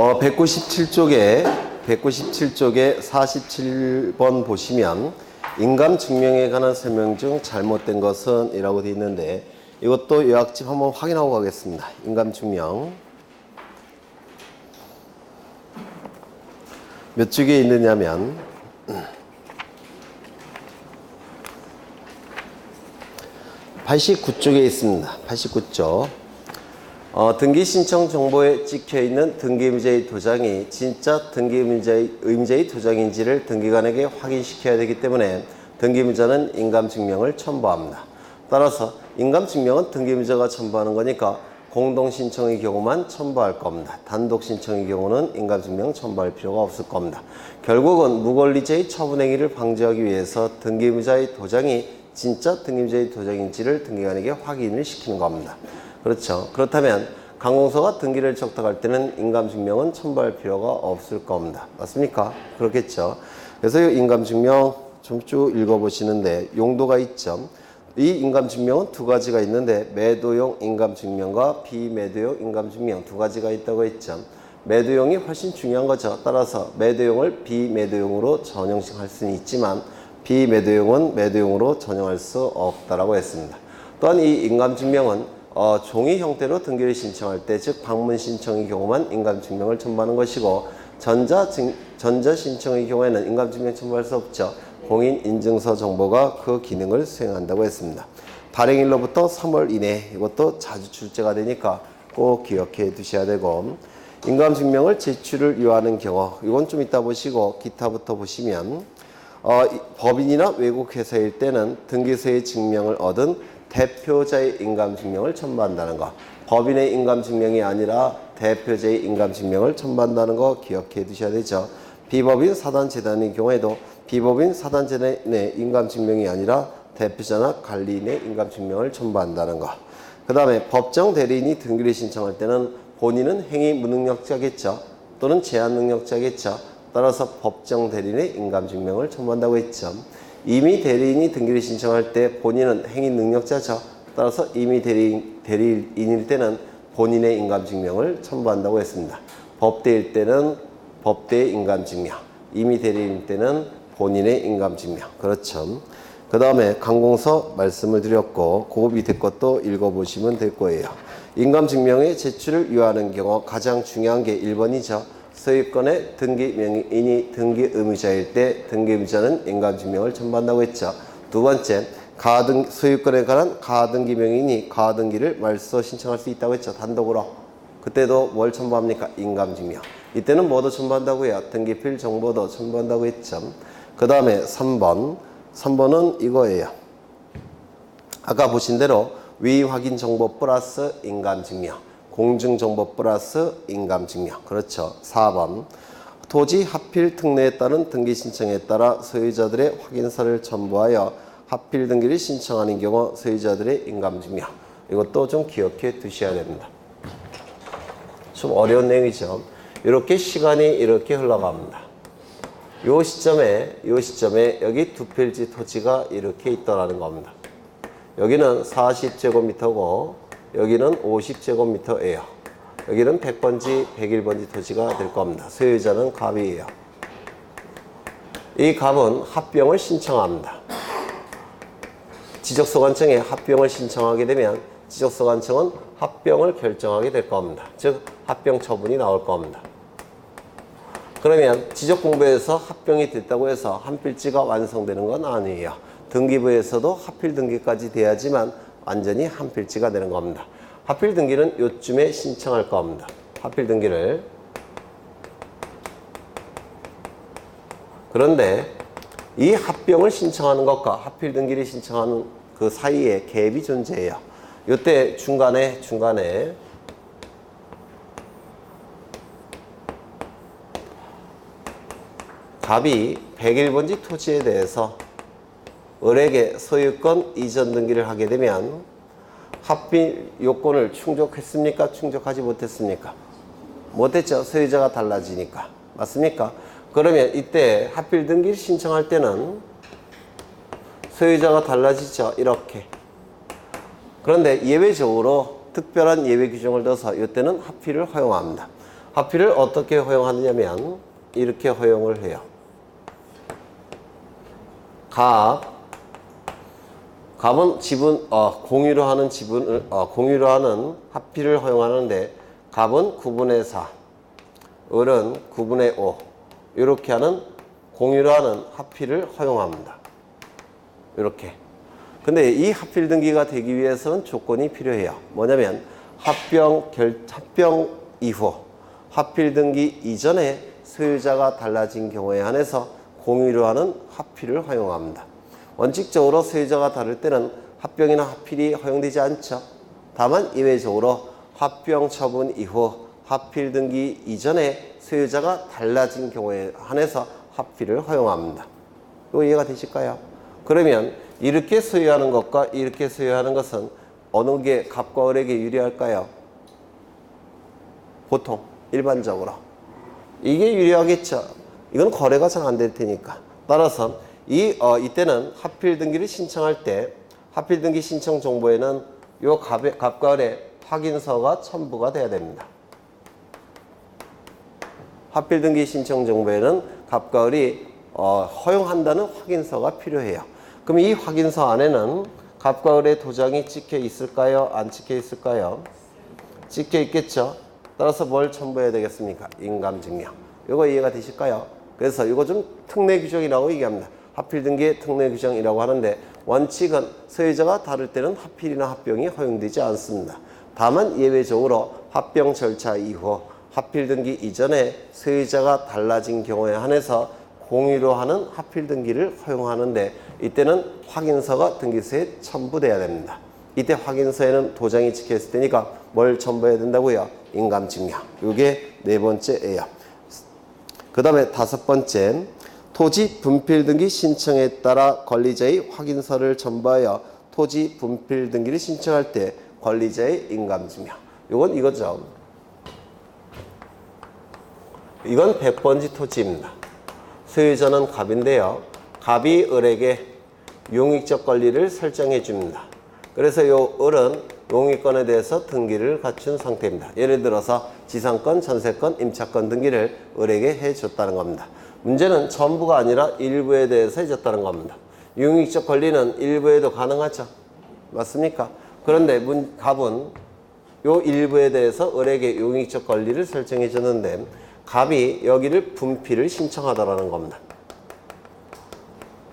어, 197쪽에 197쪽에 47번 보시면 인감 증명에 관한 설명 중 잘못된 것은 이라고 되어 있는데 이것도 요약집 한번 확인하고 가겠습니다. 인감 증명 몇 쪽에 있느냐면 89쪽에 있습니다. 89쪽. 어, 등기 신청 정보에 찍혀 있는 등기의무자의 도장이 진짜 등기의무자의 의무자의 도장인지를 등기관에게 확인시켜야 되기 때문에 등기의무자는 인감증명을 첨부합니다. 따라서 인감증명은 등기의무자가 첨부하는 거니까 공동 신청의 경우만 첨부할 겁니다. 단독 신청의 경우는 인감증명 첨부할 필요가 없을 겁니다. 결국은 무권리자의 처분행위를 방지하기 위해서 등기의무자의 도장이 진짜 등기의무자의 도장인지를 등기관에게 확인을 시키는 겁니다. 그렇죠. 그렇다면 강공서가 등기를 적탁할 때는 인감증명은 첨부할 필요가 없을 겁니다. 맞습니까? 그렇겠죠. 그래서 이 인감증명 좀 쭉 읽어보시는데 용도가 있죠. 이 인감증명은 두 가지가 있는데 매도용 인감증명과 비매도용 인감증명 두 가지가 있다고 했죠. 매도용이 훨씬 중요한 거죠. 따라서 매도용을 비매도용으로 전형식할 수는 있지만 비매도용은 매도용으로 전형할 수 없다라고 했습니다. 또한 이 인감증명은 어, 종이 형태로 등기를 신청할 때, 즉 방문 신청의 경우만 인감증명을 첨부하는 것이고 전자 증, 전자 신청의 경우에는 인감증명 첨부할 수 없죠. 공인 인증서 정보가 그 기능을 수행한다고 했습니다. 발행일로부터 3월 이내 이것도 자주 출제가 되니까 꼭 기억해 두셔야 되고 인감증명을 제출을 요하는 경우 이건 좀 이따 보시고 기타부터 보시면 어, 이 법인이나 외국 회사일 때는 등기소의 증명을 얻은 대표자의 인감증명을 첨부한다는 거. 법인의 인감증명이 아니라 대표자의 인감증명을 첨부한다는 거 기억해 두셔야 되죠. 비법인 사단재단의 경우에도 비법인 사단재단의 인감증명이 아니라 대표자나 관리인의 인감증명을 첨부한다는 거. 그 다음에 법정 대리인이 등기를 신청할 때는 본인은 행위 무능력자겠죠. 또는 제한 능력자겠죠. 따라서 법정 대리인의 인감증명을 첨부한다고 했죠. 이미 대리인이 등기를 신청할 때 본인은 행위 능력자죠. 따라서 이미 대리인, 대리인일 때는 본인의 인감증명을 첨부한다고 했습니다. 법대일 때는 법대의 인감증명, 이미 대리인일 때는 본인의 인감증명. 그렇죠. 그 다음에 강공서 말씀을 드렸고 그 밑에 것도 읽어보시면 될 거예요. 인감증명의 제출을 요하는 경우 가장 중요한 게 1번이죠. 소유권의 등기 명의인이 등기 의무자일 때 등기 의무자는 인감증명을 첨부한다고 했죠. 두 번째, 가등 소유권에 관한 가등기 명의인이 가등기를 말소 신청할 수 있다고 했죠. 단독으로. 그때도 뭘 첨부합니까? 인감증명. 이때는 뭐도 첨부한다고요? 등기필 정보도 첨부한다고 했죠. 그 다음에 3번. 3번은 이거예요. 아까 보신 대로 위 확인 정보 플러스 인감증명. 공증정보 플러스 인감증명. 그렇죠. 4번. 토지 하필 특례에 따른 등기 신청에 따라 소유자들의 확인서를 첨부하여 하필 등기를 신청하는 경우 소유자들의 인감증명. 이것도 좀 기억해 두셔야 됩니다. 좀 어려운 내용이죠. 이렇게 시간이 이렇게 흘러갑니다. 요 시점에, 요 시점에 여기 두 필지 토지가 이렇게 있더라는 겁니다. 여기는 40제곱미터고 여기는 50제곱미터예요. 여기는 100번지, 101번지 토지가 될 겁니다. 소유자는 갑이에요. 이 갑은 합병을 신청합니다. 지적소관청에 합병을 신청하게 되면 지적소관청은 합병을 결정하게 될 겁니다. 즉 합병 처분이 나올 겁니다. 그러면 지적공부에서 합병이 됐다고 해서 한 필지가 완성되는 건 아니에요. 등기부에서도 하필 등기까지 돼야지만 완전히 한 필지가 되는 겁니다. 하필 등기는 요쯤에 신청할 겁니다. 하필 등기를. 그런데 이 합병을 신청하는 것과 하필 등기를 신청하는 그 사이에 갭이 존재해요. 이때 중간에 중간에 갑이 101번지 토지에 대해서 을에게 소유권 이전 등기를 하게 되면 합병 요건을 충족했습니까? 충족하지 못했습니까? 못했죠. 소유자가 달라지니까. 맞습니까? 그러면 이때 합필 등기를 신청할 때는 소유자가 달라지죠. 이렇게. 그런데 예외적으로 특별한 예외 규정을 넣어서 이때는 합필을 허용합니다. 합의를 어떻게 허용하느냐면 이렇게 허용을 해요. 갑 갑은 지분 어, 공유로 하는 지분을 어, 공유로 하는 합의를 허용하는데 갑은 9분의 4, 을은 9분의 5 이렇게 하는 공유로 하는 합의를 허용합니다. 이렇게. 근데 이 합필 등기가 되기 위해서는 조건이 필요해요. 뭐냐면 합병 결 합병 이후 합필 등기 이전에 소유자가 달라진 경우에 한해서 공유로 하는 합필을 허용합니다. 원칙적으로 소유자가 다를 때는 합병이나 합필이 허용되지 않죠. 다만 이외적으로 합병 처분 이후 합필 등기 이전에 소유자가 달라진 경우에 한해서 합필을 허용합니다. 이거 이해가 되실까요? 그러면 이렇게 소유하는 것과 이렇게 소유하는 것은 어느 게 갑과 을에게 유리할까요? 보통 일반적으로 이게 유리하겠죠. 이건 거래가 잘 안 될 테니까. 따라서 이 어, 이때는 합필 등기를 신청할 때 합필 등기 신청 정보에는 요 갑과 을의 확인서가 첨부가 돼야 됩니다. 합필 등기 신청 정보에는 갑과 을이 어, 허용한다는 확인서가 필요해요. 그럼 이 확인서 안에는 갑과 을의 도장이 찍혀 있을까요? 안 찍혀 있을까요? 찍혀 있겠죠. 따라서 뭘 첨부해야 되겠습니까? 인감증명. 이거 이해가 되실까요? 그래서 이거 좀 특례 규정이라고 얘기합니다. 합필 등기의 특례 규정이라고 하는데 원칙은 소유자가 다를 때는 합필이나 합병이 허용되지 않습니다. 다만 예외적으로 합병 절차 이후 합필 등기 이전에 소유자가 달라진 경우에 한해서 공유로 하는 합필 등기를 허용하는데 이때는 확인서가 등기소에 첨부돼야 됩니다. 이때 확인서에는 도장이 찍혀 있을 테니까 뭘 첨부해야 된다고요? 인감증명. 이게 네 번째예요. 그 다음에 다섯 번째 토지 분필 등기 신청에 따라 권리자의 확인서를 첨부하여 토지 분필 등기를 신청할 때 권리자의 인감증명. 이건 이거죠. 이건 100번지 토지입니다. 소유자는 갑인데요. 갑이 을에게 용익적 권리를 설정해 줍니다. 그래서 요 을은 용익권에 대해서 등기를 갖춘 상태입니다. 예를 들어서 지상권, 전세권, 임차권 등기를 을에게 해줬다는 겁니다. 문제는 전부가 아니라 일부에 대해서 해줬다는 겁니다. 용익적 권리는 일부에도 가능하죠. 맞습니까? 그런데 문, 갑은 요 일부에 대해서 을에게 용익적 권리를 설정해 줬는데 갑이 여기를 분필을 신청하다라는 겁니다.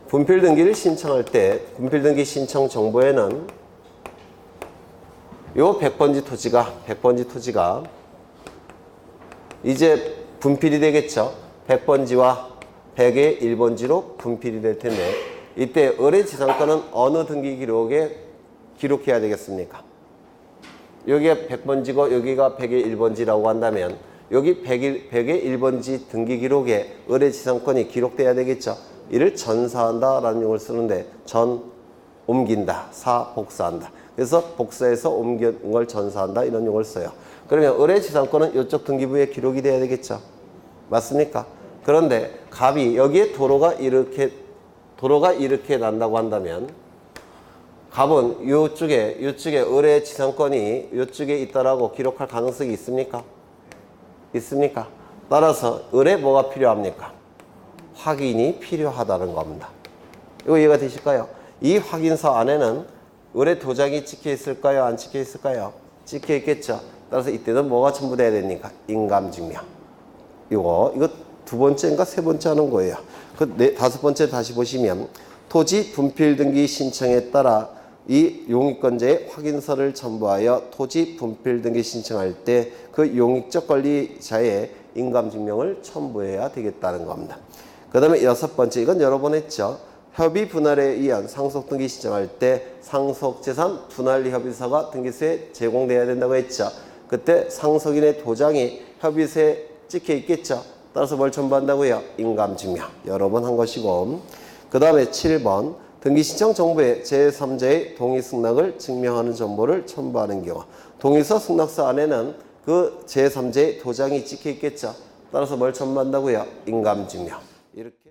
분필 등기를 신청할 때 분필 등기 신청 정보에는 요 100번지 토지가 100번지 토지가 이제 분필이 되겠죠. 100번지와 100의 1번지로 분필이 될 텐데 이때 을의 지상권은 어느 등기 기록에 기록해야 되겠습니까? 여기가 100번지고 여기가 100의 1번지라고 한다면 여기 100의, 100의 1번지 등기 기록에 을의 지상권이 기록돼야 되겠죠. 이를 전사한다 라는 용어를 쓰는데 전 옮긴다, 사 복사한다. 그래서 복사해서 옮긴 걸 전사한다 이런 용어를 써요. 그러면 을의 지상권은 이쪽 등기부에 기록이 돼야 되겠죠. 맞습니까? 그런데 갑이 여기에 도로가 이렇게 도로가 이렇게 난다고 한다면 갑은 이쪽에 이쪽에 을의 지상권이 이쪽에 있다라고 기록할 가능성이 있습니까? 있습니까? 따라서 을에 뭐가 필요합니까? 확인이 필요하다는 겁니다. 이거 이해가 되실까요? 이 확인서 안에는 을의 도장이 찍혀 있을까요? 안 찍혀 있을까요? 찍혀 있겠죠. 따라서 이때는 뭐가 첨부돼야 됩니까? 인감증명. 이거 이거 두 번째인가 세 번째 하는 거예요. 그 네, 다섯 번째 다시 보시면 토지 분필 등기 신청에 따라 이 용익권자의 확인서를 첨부하여 토지 분필 등기 신청할 때 그 용익적 권리자의 인감증명을 첨부해야 되겠다는 겁니다. 그 다음에 여섯 번째 이건 여러 번 했죠. 협의 분할에 의한 상속 등기 신청할 때 상속 재산 분할 협의서가 등기소에 제공돼야 된다고 했죠. 그때 상속인의 도장이 협의서에 찍혀 있겠죠. 따라서 뭘 첨부한다고요? 인감증명. 여러 번 한 것이고. 그 다음에 7번. 등기신청 정보에 제3자의 동의 승낙을 증명하는 정보를 첨부하는 경우. 동의서 승낙서 안에는 그 제3자의 도장이 찍혀 있겠죠. 따라서 뭘 첨부한다고요? 인감증명. 이렇게.